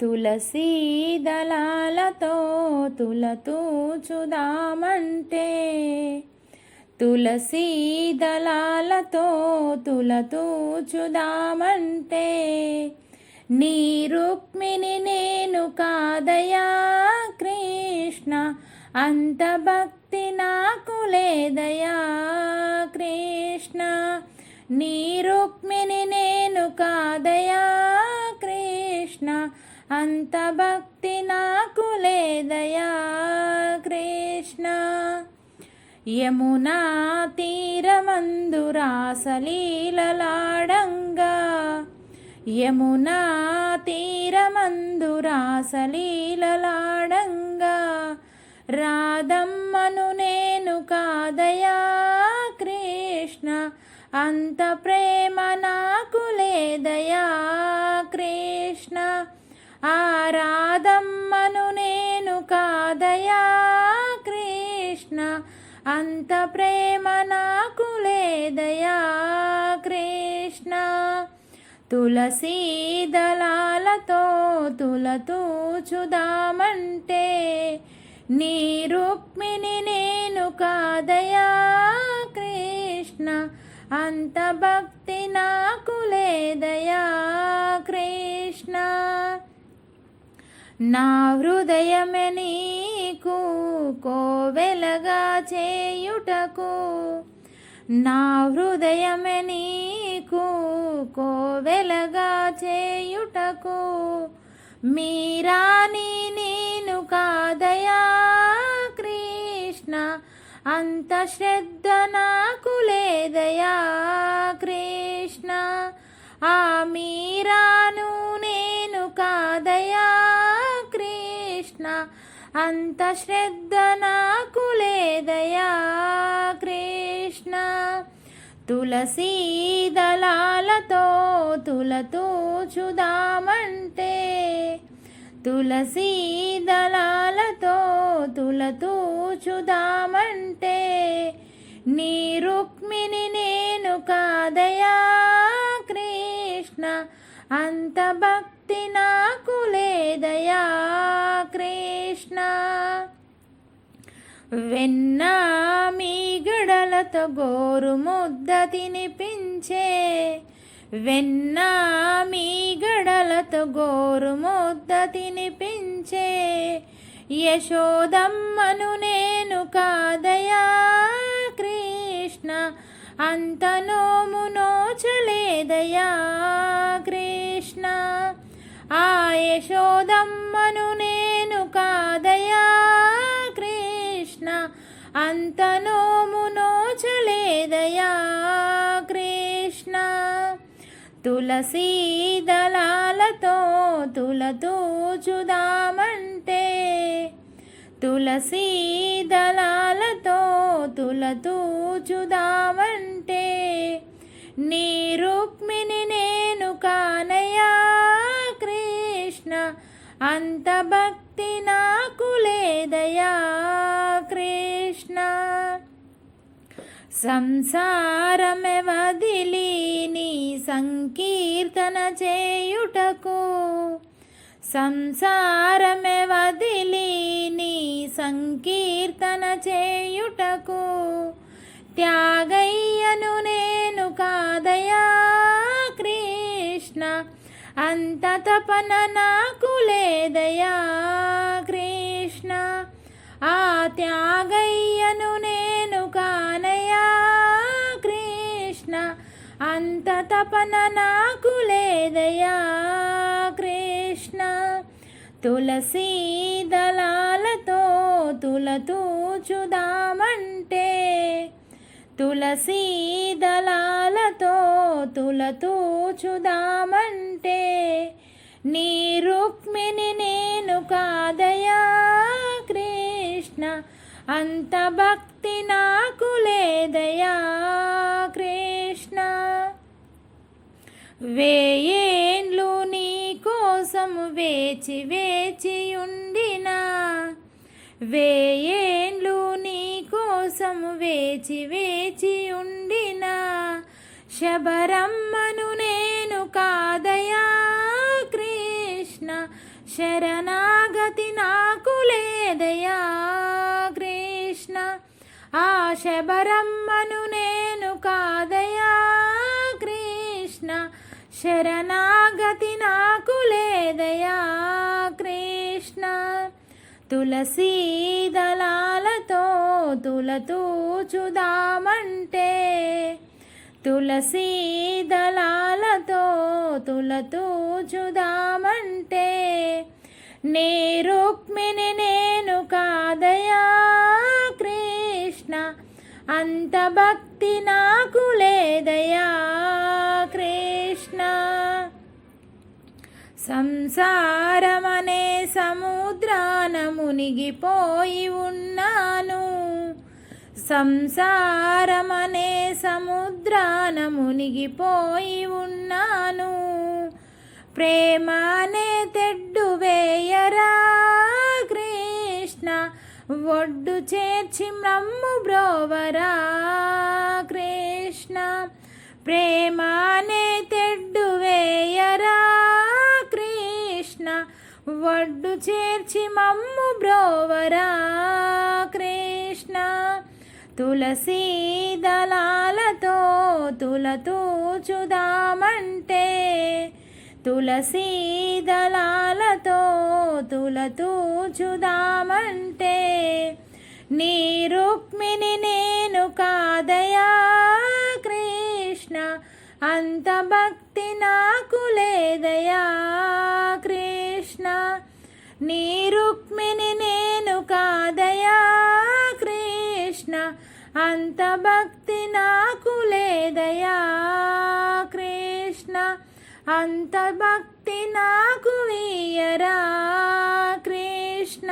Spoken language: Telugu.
తులసీ దళాలతో తులతూచుదామంటే తులసీ దళాలతో తులతూచుదామంటే నీ రుక్మిణి నేను కాదయా కృష్ణ అంత భక్తి నాకు లేదయా కృష్ణ. నీ రుక్మిణి నేను కాదయా అంత భక్తి నాకు లేదయా కృష్ణ. యమునా తీరమందు రాసలీలలాడంగా. యమునా తీరమందు రాసలీలలాడంగా. రాధమ్మను నేను కాదయా కృష్ణ. అంత ప్రేమ నాకు లేదయా కృష్ణ. ఆ రాధమ్మను నేను కాదయా కృష్ణ అంత ప్రేమ నాకు లేదయా కృష్ణ. తులసీ దళాలతో తులతూచుదామంటే నీ రుక్మిణి నేను కాదయా కృష్ణ అంత భక్తి నాకు లేదయా కృష్ణ. నా హృదయమే నీకు కోవెలగా చేయుటకు. నా హృదయమే నీకు కోవెలగా చేయుటకు. మీరాని నేను కాదయా కృష్ణ అంత శ్రద్ధ నాకు లేదయా కృష్ణ. ఆ మీరాను అంత శ్రద్ధ నాకు లేదయా కృష్ణ. తులసీ దళాలతో తులతూచుదామంటే తులసీ దళాలతో తులతూచుదామంటే నీ రుక్మిణి నేను కాదయా కృష్ణ. అంత భక్తి నాకు దయా కృష్ణ. వెన్న మీ గడలతో గోరు ముద్ద తినిపించే. వెన్న మీ గడలతో గోరు ముద్ద తినిపించే. యశోదమ్మను నేను కాదయా కృష్ణ. అంత నోము కృష్ణ ఆ యశోదమ్మను నేను కాదయా కృష్ణ. అంత నోము నోచలేదయా కృష్ణ. తులసీ దళాలతో తులతూచుదామంటే తులసీ దళాలతో తులతూచుదామంటే నీ రుక్మిణి నేను కానయా అంత భక్తి నాకు లేదయా కృష్ణ. సంసారమే వదిలి నీ సంకీర్తన చేయుటకు. సంసారమే వదిలి నీ సంకీర్తన చేయుటకు. త్యాగయ్యను నేను కాదయా అంత తపన నాకు లేదయా కృష్ణ. ఆ త్యాగయ్యను నేను కానయా కృష్ణ. అంత తపన నాకు లేదయా కృష్ణ. తులసీ దళాలతో తులతూచుదామంటే తులసీ దళాలతో తులతూచుదామంటే నీ రుక్మిణి నేను కాదయా కృష్ణ. అంత భక్తి నాకు లేదయా కృష్ణ. వేయేండ్లు నీ కోసం వేచి వేచి ఉండినా వేయేండ్లు నీ కోసం వేచి వేచి ఉండినా శబరమ్మను నేను కాదయా కృష్ణ. శరణాగతి నాకు లేదయా కృష్ణ. ఆ శబరమ్మను నేను కాదయా కృష్ణ. శరణాగతి నాకు లేదయా కృష్ణ. తులసీ దళాలతో తులతూచుదామంటే తులసీ దళాలతో తులతూచుదామంటే నీ రుక్మిణి నేను కాదయా కృష్ణ అంత భక్తి నాకు లేదయా కృష్ణ. సంసారమనే సముద్రాన మునిగిపోయి ఉన్నాను. సంసారమనే సముద్రాన మునిగిపోయి ఉన్నాను. ప్రేమానే తెడ్డు వేయరా కృష్ణ ఒడ్డు చేర్చి మ్రమ్ము బ్రోవరా కృష్ణ. ప్రేమానే తెడ్డు వేయరా కృష్ణ ఒడ్డు చేర్చి మమ్ము బ్రోవరా కృష్ణ. తులసీ దళాలతో తులతూచుదామంటే తులసీ దళాలతో తులతూచుదామంటే నీ రుక్మిణి నేను కాదయా కృష్ణ అంత భక్తి నాకు లేదయా కృష్ణ నీ రుక్మిణి నేను కాదయా కృష్ణ అంత భక్తి నాకు లేదయా కృష్ణ. అంత భక్తి నాకు వీయరా కృష్ణ.